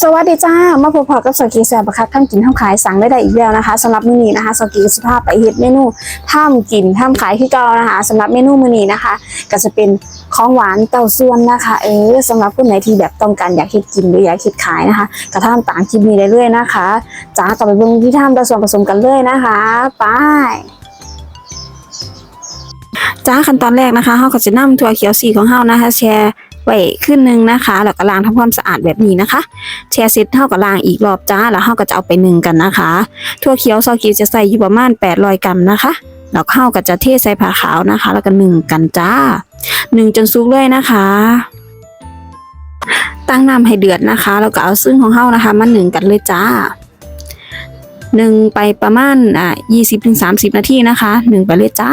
สวัสดีจ้า มาพบกับสกีแซบคักทั้งกินทั้งขายสั่งได้ได้อีกแล้วนะคะสำหรับมื้อนี้นะคะสกีสภาพไปเฮ็ดเมนูท่ามกินท่ามขายที่เก่านะคะสำหรับเมนูมื้อนี้นะคะ ก็จะเป็นของหวานเต้าส่วนนะคะเออสำหรับคนไหนที่แบบต้องการอยากเฮ็ดกินหรืออยากเฮ็ดขายนะคะก็ท่ามต่างคลิปนี้ได้เลยนะคะจ้าต่อไปเบิ่งที่ท่ามเต้าส่วนผสมกันเลยนะคะไปจ้าขั้นตอนแรกนะคะเฮาก็จะนำถั่วเขียวสีของเฮานะคะ แชร์ ไว้ขึ้นหนึงนะคะ แล้วก็ล้างทำความสะอาดแบบนี้นะคะแชร์เสร็จเฮาก็ล้างอีกรอบจ้า แล้วเฮาก็จะเอาไปนึ่งกันนะคะถั่วเขียวซอกีจะใส่อยู่ประมาณ800กรัมนะคะแล้วเฮาก็จะเทใส่ผ้าขาวนะคะ แล้วก็นึ่งกันจ้านึ่งจนสุกเลยนะคะตั้งน้ำให้เดือดนะคะ แล้วก็เอาซึ่งของเฮานะคะมาหนึ่งกันเลยจ้าหนึ่งไปประมาณอะยี่สิบถึงสา20-30นาทีนะคะหนึ่งไปเลยจ้า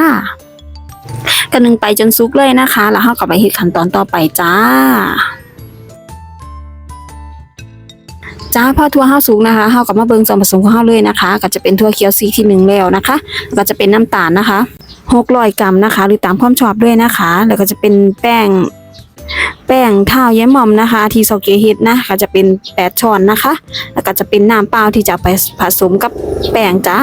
กันหนึ่งไปจนสุกเลยนะคะ แล้วเราก็ไปเฮ็ดขั้นตอนต่อไปจ้าจ้าพอทั่วเฮาสุกนะคะเฮาก็มาเบิงส่วนผสมของเฮาเลยนะคะ ก็จะเป็นถั่วเขียวสีที่หนึ่งแล้วนะคะ ก็จะเป็นน้ำตาลนะคะ600กรัมนะคะ หรือตามความชอบด้วยนะคะ แล้วก็จะเป็นแป้ง แป้งเท้าแย้มหม่อมนะคะ ที่โซเกฮ็ดนะก็จะเป็น8ช้อนนะคะ แล้วก็จะเป็นน้ำเปล่าที่จะไปผสมกับแป้งจ้า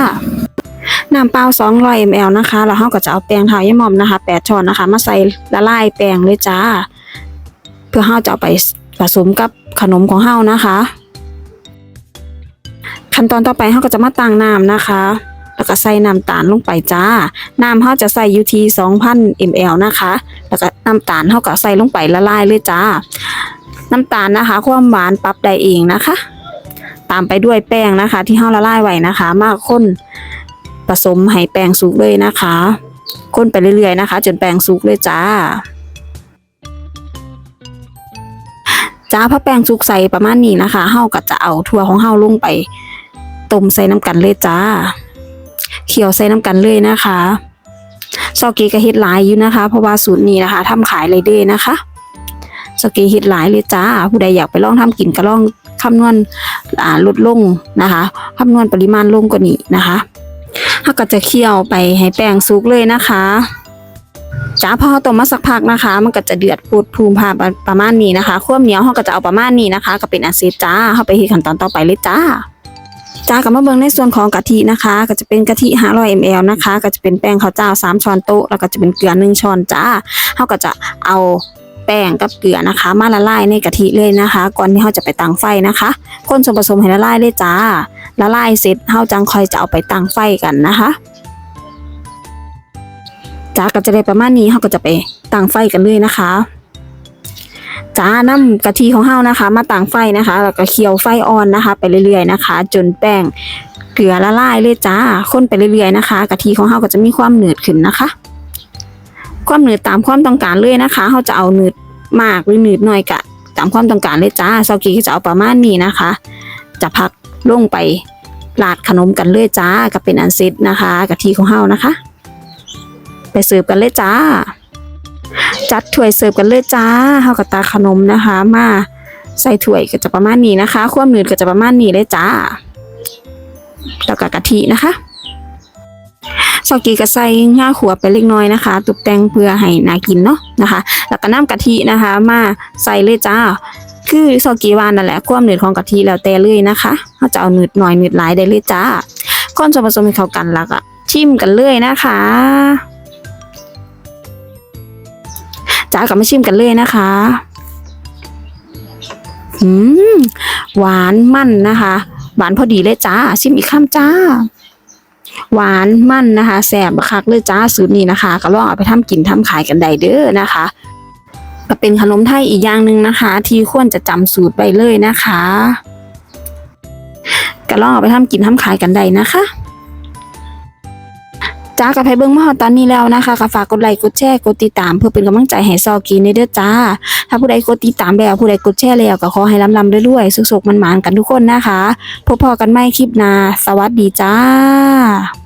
น้ำเปล่า200 ml นะคะ แล้วเราก็จะเอาแป้งเท้ายี่หมอมนะคะ8ช้อนนะคะ มาใส่ละลายแป้งเลยจ้า เพื่อเราจะเอาไปผสมกับขนมของเรานะคะ ขั้นตอนต่อไปเราก็จะมาตั้งน้ำนะคะ แล้วก็ใส่น้ำตาลลงไปจ้า น้ำเราจะใส่อยู่ที่2,000 ml นะคะ แล้วก็น้ำตาลเราก็ใส่ลงไปละลายเลยจ้า น้ำตาลนะคะ ความหวานปรับได้เองนะคะ ตามไปด้วยแป้งนะคะ ที่เราละลายไว้นะคะ มากข้น ผสมให้แป้งสุกเลยนะคะ คนไปเรื่อยๆนะคะ จนแป้งสุกเลยจ้าจ้าพอแป้งสุกใส่ประมาณนี้นะคะเฮาก็จะเอาถั่วของเฮาลงไปต้มใส่น้ำกันเลยจ้า เคี่ยวใส่น้ำกันเลยนะคะซอกีก็เฮ็ดหลายอยู่นะคะ เพราะว่าสูตรนี้นะคะทำขายเลยเด้นะคะซอกีเฮ็ดหลายเลยจ้า ผู้ใดอยากไปลองทำกินก็ลองคำนวณลดลงนะคะคำนวณปริมาณลงกว่านี้นะคะ เราก็จะเคี่ยวไปให้แป้งสุกเลยนะคะจ้าพอต้มมาสักพักนะคะ มันก็จะเดือดปูดพูมพาประมาณนี้นะคะความเหนียวเราก็จะเอาประมาณนี้นะคะ ก็เป็นอันเสร็จจ้าเข้าไปที่ขั้นตอนต่อไปเลยจ้าจ้ากับมาเบิ่งในส่วนของกะทินะคะ ก็จะเป็นกะทิ500 ml นะคะ ก็จะเป็นแป้งข้าวเจ้า 3 ช้อนโต๊ะแล้วก็จะเป็นเกลือ1ช้อนจ้าเราก็จะเอา แป้งกับเกลือนะคะ มาละลายในกะทิเลยนะคะ ก่อนที่เราจะไปตั้งไฟนะคะคนส่วนผสมให้ละลายเลยจ้า ละลายเสร็จเฮาจังคอยจะเอาไปตั้งไฟกันนะคะจ้าก็จะได้ประมาณนี้เฮาก็จะไปตั้งไฟกันเลยนะคะจ้าน้ำกะทิของเฮานะคะ มาตั้งไฟนะคะ แล้วก็เคี่ยวไฟอ่อนนะคะ ไปเรื่อยๆนะคะ จนแป้งเกลือละลายเลยจ้า คนไปเรื่อยๆนะคะ กะทิของเฮาก็จะมีความเหนืดขึ้นนะคะ ความหนืดตามความต้องการเลยนะคะเฮาจะเอาหนืดมากหรือหนืดน้อยกะ ตามความต้องการเลยจ้าซอกีก็จะเอาประมาณนี้นะคะ จะพักลงไปลาดขนมกันเลยจ้าก็เป็นอันเสร็จนะคะกะทิของเฮานะคะ ไปเสิร์ฟกันเลยจ้า จัดถ้วยเสิร์ฟกันเลยจ้าเฮากับตาขนมนะคะ มาใส่ถ้วยก็จะประมาณนี้นะคะ ความหนืดก็จะประมาณนี้เลยจ้าแล้วก็กะทินะคะ อกีก็ใส่ง่าขัวไปเล็กน้อยนะคะ ตกแต่งเพื่อให้น่ากินเนาะนะคะ แล้วก็น้ำกะทินะคะ มาใส่เลยจ้า คือซอกีวานนั่นแหละความหนืดของกะทิแล้วแต่เลยนะคะเขาจะเอาหนืดหน่อยหนืดหลายได้เลยจ้าก้อนส่วนผสมให้เข้ากันแล้วก็ชิมกันเลยนะคะจ้ากับมาชิมกันเลยนะคะอืมหวานมันนะคะ หวานพอดีเลยจ้าชิมอีกคำจ้า หวานมันนะคะแสบคักเลยจ้าสูตรนี้นะคะ ก็ลองเอาไปทำกินทำขายกันได้เด้อนะคะก็เป็นขนมไทยอีกอย่างหนึ่งนะคะ ที่ควรจะจำสูตรไปเลยนะคะก็ลองเอาไปทำกินทำขายกันได้นะคะ จ้ากับไพเบิ้งมาฮอตอนนี้แล้วนะคะก็ฝากกดไลค์กดแชร์กดติดตามเพื่อเป็นกำลังใจให้ซอกีในเด้อจ้า ถ้าผู้ใดกดติดตามแล้วผู้ใดกดแชร์แล้วก็ขอให้ลำลำๆด้วยๆสุขๆมันหมานกันทุกคนนะคะพบพอกันใหม่คลิปหน้าสวัสดีจ้า